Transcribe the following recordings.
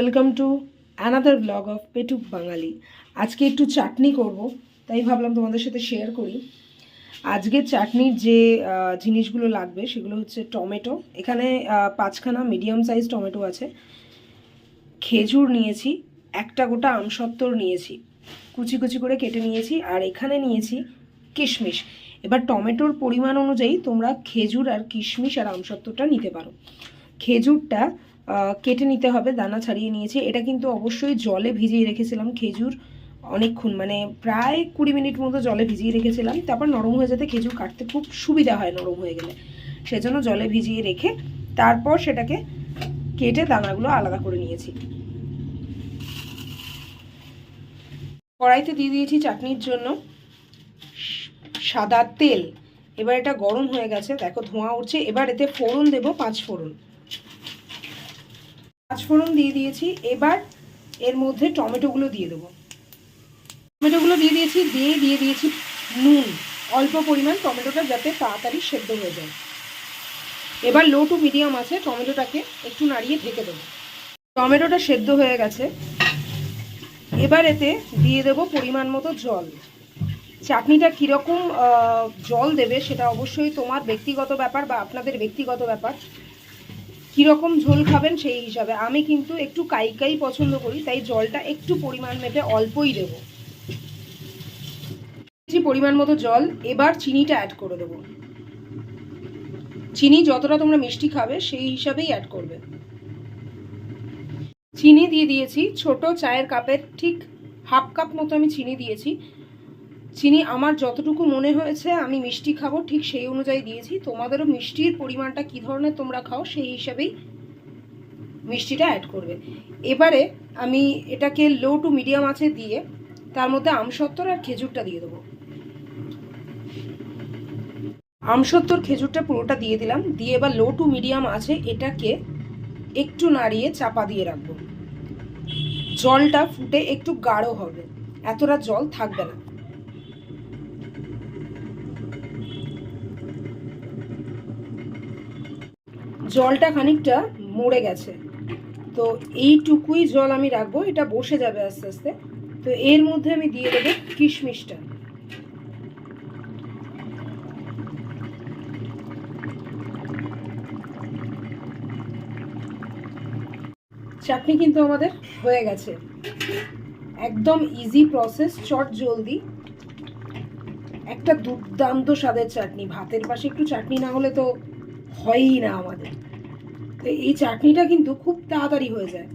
Welcome to another blog of Petuk Bangali আজকে একটু চাটনি করব, তাই ভাবলাম তোমাদের সাথে শেয়ার করি। আজকের চাটনির যে জিনিসগুলো লাগবে, সেগুলো হচ্ছে টমেটো। এখানে পাঁচখানা মিডিয়াম সাইজ টমেটো আছে। খেজুর নিয়েছি, একটা গোটা আমসত্তর নিয়েছি। কুচি কুচি করে কেটে নিয়েছি, আর এখানে নিয়েছি কিশমিশ। এবার টমেটোর পরিমাণ অনুযায়ী তোমরা খেজুর আর কিশমিশ আর আমসত্তরটা নিতে পারো। খেজুরটা কেটে নিতে হবে, দানা ছাড়িয়ে নিয়েছি। এটা কিন্তু অবশ্যই জলে ভিজিয়ে রেখেছিলাম খেজুর অনেকক্ষণ মানে প্রায় কুড়ি মিনিট মতো জলে ভিজিয়ে রেখেছিলাম। তারপর নরম হয়ে যেতে খেজুর কাটতে খুব সুবিধা হয় নরম হয়ে গেলে। সেজন্য জলে ভিজিয়ে রেখে তারপর সেটাকে কেটে দানাগুলো আলাদা করে নিয়েছি। কড়াইতে দিয়ে দিয়েছি চাটনির জন্য সাদা তেল। এবার এটা গরম হয়ে গেছে, দেখো ধোঁয়া উঠছে। এবার এতে ফোড়ন দেব, পাঁচ ফোড়ন। পাঁচ ফোড়ন দিয়ে দিয়েছি, এবার এর মধ্যে টমেটোগুলো দিয়ে দেবো। টমেটোগুলো দিয়ে দিয়েছি, দিয়ে দিয়ে দিয়েছি নুন। অল্প পরিমাণ টমেটোটা যাতে তাড়াতাড়ি সেদ্ধ হয়ে যায়। এবার লো টু মিডিয়াম আছে, টমেটোটাকে একটু নাড়িয়ে ঢেকে দেবো। টমেটোটা সেদ্ধ হয়ে গেছে। এবার এতে দিয়ে দেবো পরিমাণ মতো জল। চাটনিটা কীরকম জল দেবে সেটা অবশ্যই তোমার ব্যক্তিগত ব্যাপার বা আপনাদের ব্যক্তিগত ব্যাপার। কীরকম ঝোল খাবেন সেই হিসাবে। আমি কিন্তু একটু কাইকাই পছন্দ করি, তাই জলটা একটু পরিমাণ মেপে অল্পই দেবো। পরিমাণ মতো জল, এবার চিনিটা অ্যাড করে দেবো। চিনি যতটা তোমরা মিষ্টি খাবে, সেই হিসাবেই অ্যাড করবে। চিনি দিয়ে দিয়েছি, ছোট চায়ের কাপের ঠিক হাফ কাপ মতো আমি চিনি দিয়েছি। চিনি আমার যতটুকু মনে হয়েছে, আমি মিষ্টি খাব, ঠিক সেই অনুযায়ী দিয়েছি। তোমাদেরও মিষ্টির পরিমাণটা কী ধরনের তোমরা খাও, সেই হিসাবেই মিষ্টিটা অ্যাড করবে। এবারে আমি এটাকে লো টু মিডিয়াম আছে দিয়ে, তার মধ্যে আমসত্তর আর খেজুরটা দিয়ে দেবো। আমসত্তর খেজুরটা পুরোটা দিয়ে দিলাম। দিয়ে এবার লো টু মিডিয়াম আছে, এটাকে একটু নাড়িয়ে চাপা দিয়ে রাখব। জলটা ফুটে একটু গাঢ় হবে। এতটা জল থাকবে না। জলটা খানিকটা মরে গেছে। তো এইটুকুই জল আমি রাখব, এটা বসে যাবে আস্তে আস্তে। তো এর মধ্যে আমি দিয়ে দেবো কিশমিশটা। চাটনি কিন্তু আমাদের হয়ে গেছে। একদম ইজি প্রসেস চট জলদি। একটা দুর্দান্ত স্বাদের চাটনি। ভাতের পাশে একটু চাটনি না হলে তো হয়ই না আমাদের। তো এই চাটনিটা কিন্তু খুব তাড়াতাড়ি হয়ে যায়।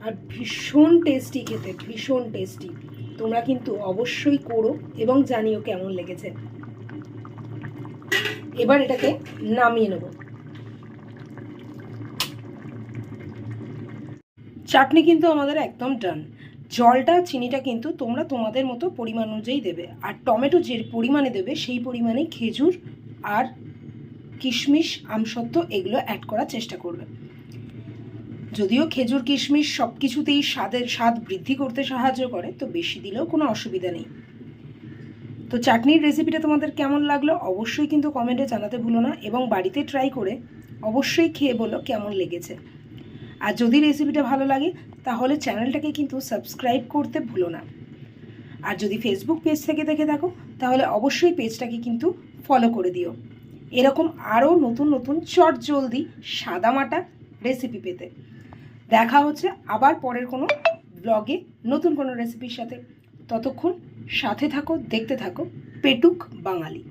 আর ভীষণ টেস্টি খেতে, ভীষণ টেস্টি তোমরা কিন্তু অবশ্যই করো এবং জানিও কেমন লেগেছে। এবার এটাকে নামিয়ে নেব। চাটনি কিন্তু আমাদের একদম ডান জলটা, চিনিটা কিন্তু তোমরা তোমাদের মতো পরিমাণ অনুযায়ী দেবে। আর টমেটো যে পরিমাণে দেবে, সেই পরিমাণে খেজুর আর কিশমিশ, আমসত্ত্ব এগুলো অ্যাড করার চেষ্টা করবে যদিও খেজুর, কিশমিশ সব কিছুতেই স্বাদের স্বাদ বৃদ্ধি করতে সাহায্য করে, তো বেশি দিলেও কোনো অসুবিধা নেই। তো চাটনির রেসিপিটা তোমাদের কেমন লাগল অবশ্যই কিন্তু কমেন্টে জানাতে ভুলো না এবং বাড়িতে ট্রাই করে অবশ্যই খেয়ে বলো কেমন লেগেছে। আর যদি রেসিপিটা ভালো লাগে, তাহলে চ্যানেলটাকে কিন্তু সাবস্ক্রাইব করতে ভুলো না। আর যদি ফেসবুক পেজ থেকে দেখে থাকো, তাহলে অবশ্যই পেজটাকে কিন্তু ফলো করে দিও। এরকম আরও নতুন নতুন চট জলদি সাদামাটা রেসিপি পেতে। দেখা হচ্ছে আবার পরের কোনো ব্লগে নতুন কোনো রেসিপির সাথে। ততক্ষণ সাথে থাকো, দেখতে থাকো, পেটুক বাঙালি।